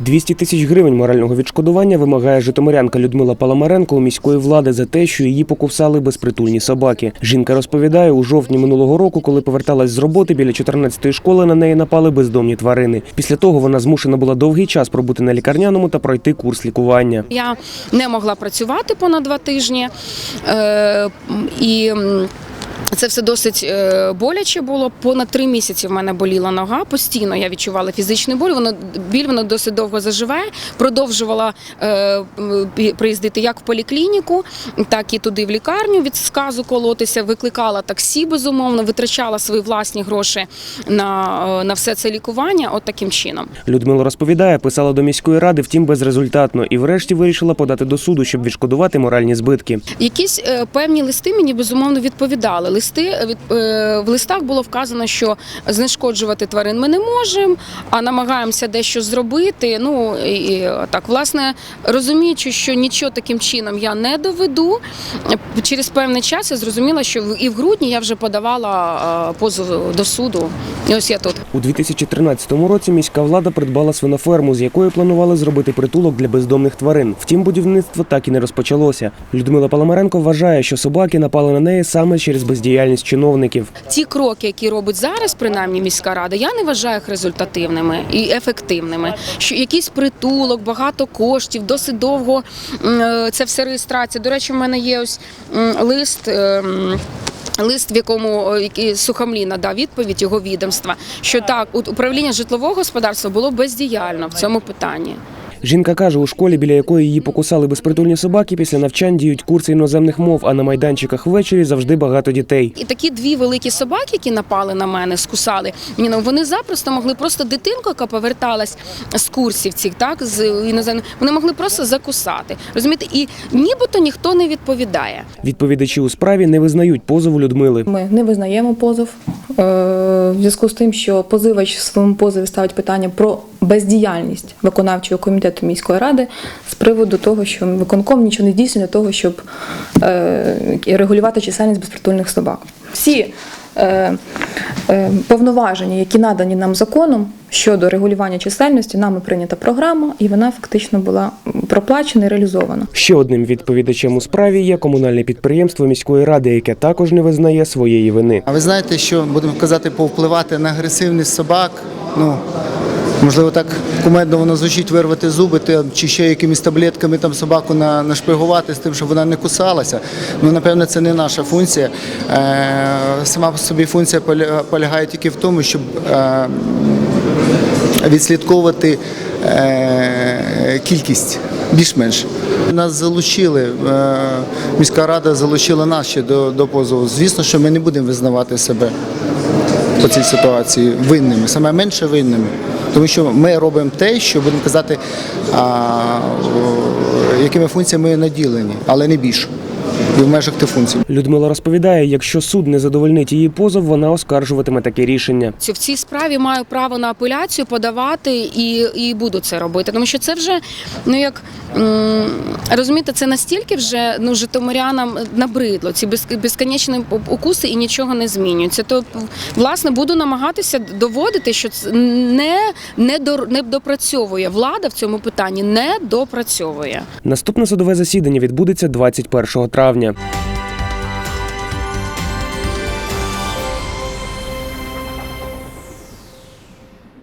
200 тисяч гривень морального відшкодування вимагає житомирянка Людмила Паламаренко у міської влади за те, що її покусали безпритульні собаки. Жінка розповідає, у жовтні минулого року, коли поверталась з роботи біля 14-ї школи, на неї напали бездомні тварини. Після того вона змушена була довгий час пробути на лікарняному та пройти курс лікування. Я не могла працювати понад два тижні. Е, і це все досить е, боляче було. Понад три місяці в мене боліла нога. Постійно я відчувала фізичний боль. Воно біль воно досить довго заживає. Продовжувала е, приїздити як в поліклініку, так і туди в лікарню від сказу колотися. Викликала таксі, безумовно, витрачала свої власні гроші на, е, на все це лікування. От таким чином. Людмила розповідає, писала до міської ради, втім безрезультатно, і врешті вирішила подати до суду, щоб відшкодувати моральні збитки. Якісь е, певні листи мені безумовно відповідали. Листи е, в листах було вказано, що знешкоджувати тварин ми не можемо, а намагаємося дещо зробити. Ну і, так, власне, розуміючи, що нічого таким чином я не доведу. Через певний час я зрозуміла, що і в грудні я вже подавала е, позов до суду. І ось я тут. У 2013 році міська влада придбала свиноферму, з якої планували зробити притулок для бездомних тварин. Втім, будівництво так і не розпочалося. Людмила Паламаренко вважає, що собаки напали на неї саме через бездіяльність чиновників. Ті кроки, які робить зараз, принаймні міська рада, я не вважаю їх результативними і ефективними. Що якийсь притулок, багато коштів, досить довго е, це все реєстрація. До речі, в мене є ось лист. е, Лист, в якому е, який Сухомлі надав відповідь його відомства, що так, управління житлового господарства було бездіяльно в цьому питанні. Жінка каже, у школі, біля якої її покусали безпритульні собаки, після навчань діють курси іноземних мов, а на майданчиках ввечері завжди багато дітей. І такі дві великі собаки, які напали на мене, скусали мені. ну, Вони запросто могли просто дитинку, яка поверталась з курсів цих, так з іноземних, вони могли просто закусати. Розумієте, і нібито ніхто не відповідає. Відповідачі у справі не визнають позову Людмили. Ми не визнаємо позов е, в зв'язку з тим, що позивач в своєму позові ставить питання про бездіяльність виконавчого комітету міської ради з приводу того, що виконком нічого не здійснює для того, щоб е, регулювати чисельність безпритульних собак. Всі е, е, повноваження, які надані нам законом щодо регулювання чисельності, нами прийнята програма, і вона фактично була проплачена і реалізована. Ще одним відповідачем у справі є комунальне підприємство міської ради, яке також не визнає своєї вини. А ви знаєте, що будемо казати, повпливати на агресивність собак? Ну можливо, так кумедно воно звучить вирвати зуби, чи ще якимись таблетками там собаку на, нашпигувати з тим, щоб вона не кусалася. Ну, напевно, це не наша функція. Е, сама по собі функція полягає тільки в тому, щоб е, відслідковувати е, кількість більш-менш. Нас залучили, е, міська рада залучила нас ще до, до позову. Звісно, що ми не будемо визнавати себе по цій ситуації винними, саме менше винними. Тому що ми робимо те, що будемо казати, якими функціями наділені, але не більше. І в межах тих функцій. Людмила розповідає, якщо суд не задовольнить її позов, вона оскаржуватиме таке рішення. В цій справі маю право на апеляцію подавати і, і буду це робити. Тому що це вже, ну як розумієте, це настільки вже ну, житомирянам набридло. Ці без, безконечні укуси і нічого не змінюється. То власне буду намагатися доводити, що це не, не, до, не допрацьовує влада в цьому питанні, не допрацьовує. Наступне судове засідання відбудеться 21 травня.